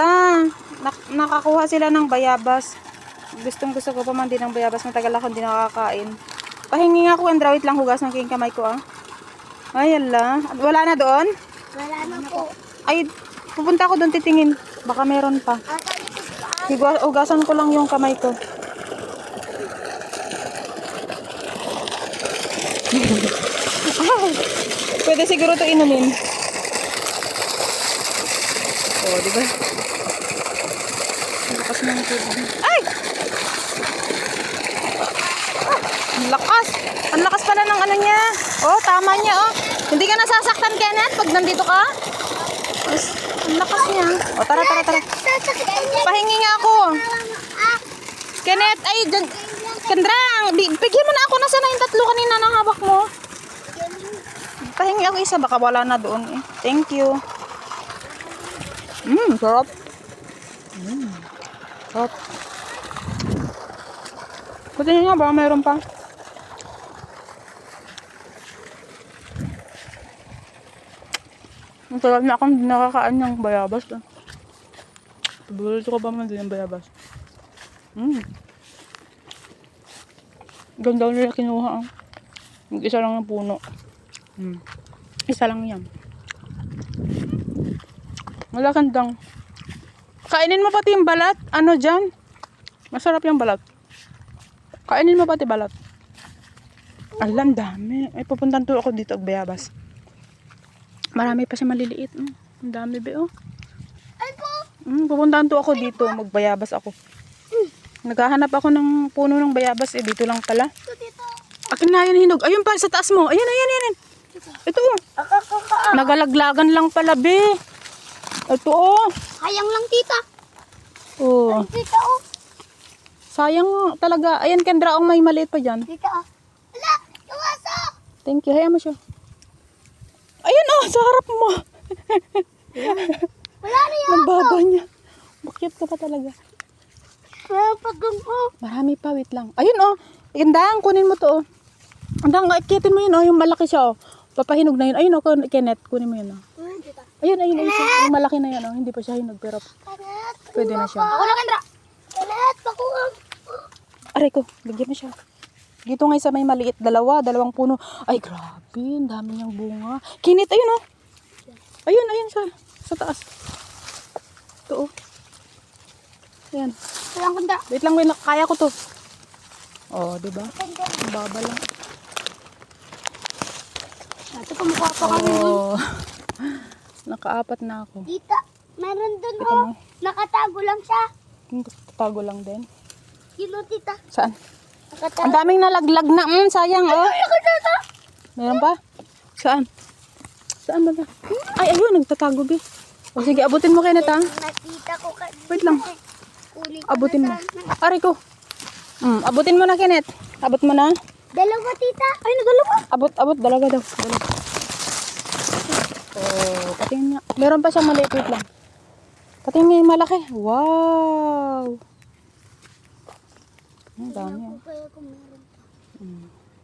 Wala. Nak- nakakuha sila ng bayabas. Gustong gusto ko pa man din ng bayabas. Matagal ako hindi nakakain. Pahingi nga ako, Andra. Wait lang, hugas ng king kamay ko, ah. Ay, ala. Wala na doon? Wala na po. Ay, pupunta ako doon titingin. Baka meron pa. Higa- Hugasan ko lang yung kamay ko. Ay, pwede siguro to inumin. Oh, di ba? Lakas ng tubig. Ay! Ang lakas. Ang lakas pala ng ano niya. Oh, tama niya, oh. Hindi ka nasasaktan, Kenneth, pag nandito ka? Yes, Ang lakas niya. Oh, tara, tara, tara. Pahingi nga ako. Kenneth, ay, dyan. Kandrang, bi- bigyan mo na ako. Nasa na yung tatlo kanina ng hawak mo? Pahingi ako isa, baka wala na doon eh. Thank you. Mmm, sarap. Mmm, sarap. Buti nyo nga, baka mayroon pa. Ang sarap na akong hindi nakakain ng bayabas. Eh. Paborito ko ba man din ng bayabas? Mmm. Ganda nila kinuha. ah. Yung isa lang ang puno. Mm. Isa lang yan. Wala kandang. Kainin mo pati yung balat. Ano dyan? Masarap yung balat. Kainin mo pati balat. Alam, dami. Ay, pupuntan to ako dito, Bayabas. Marami pa siya maliliit. Mm. Ang dami, be, oh. ay po. Mm, pupuntahan to ako dito. Magbayabas ako. Naghahanap ako ng puno ng bayabas. Eh, dito lang pala. Ito dito. Akin na yan, hinog. Ayun pa, sa taas mo. Ayan, ayan, ayan. Ito, oh. Nagalaglagan lang pala, be. Ito, oh. Sayang lang tita. Oh. Ay, tita oh. Sayang talaga. Ayan, Kendra, ang may maliit pa dyan. Tita oh. Wala. Yung aso. Thank you. Hayaan mo siya. Ayan, oh. Sa harap mo. Wala na yung baba niya. Bakit ka pa talaga. Wala pagang ko. Marami pa, wait lang. Ayun, oh. Indang, kunin mo to, oh. Andang, akitin mo yun, oh. Yung malaki siya, oh. Papahinog na yun. Ayun, oh. Kenneth, kunin mo yun, oh. Ayun. Ayun, ayun, ayun. siya. Yung malaki na yan, oh. Hindi pa siya hinog, pero pwede na siya. Ako na, Kendra. Kanet, pakuha. Aray ko, bigyan mo siya. Dito nga sa may maliit, dalawa, dalawang puno. Ay, grabe, ang dami niyang bunga. Kinit, ayun, oh. Ayun, ayun, sa, sa taas. Ito, oh. Ayan. Walang kanda. Wait lang, wait lang. Kaya ko to. Oh, di ba? Baba lang. Ito, kumukha pa kami. Oh. Nakaapat na ako. Tita, meron dun Ito oh. mo. Nakatago lang siya. Hmm, Tatago lang din. Yun oh, tita. Saan? Nakatago. Ang daming nalaglag na. Mm, sayang, oh. Ay, tita. Meron pa? Saan? Saan ba? Ay, ayun, nagtatago, be. O, sige, abutin mo, Kenneth, ha? Nakita ko kanina. Wait lang. Abutin mo. na. Aray ko. Mm, abutin mo na, Kenneth. Abot mo na. Dalawa, tita. Ay, nagalawa. Abot, abot. Dalawa daw. Dalawa. Patingin nga. Meron pa siyang maliit. Lang. Nga yung malaki. Wow. Ang dami, oh. Kaya meron. Mm.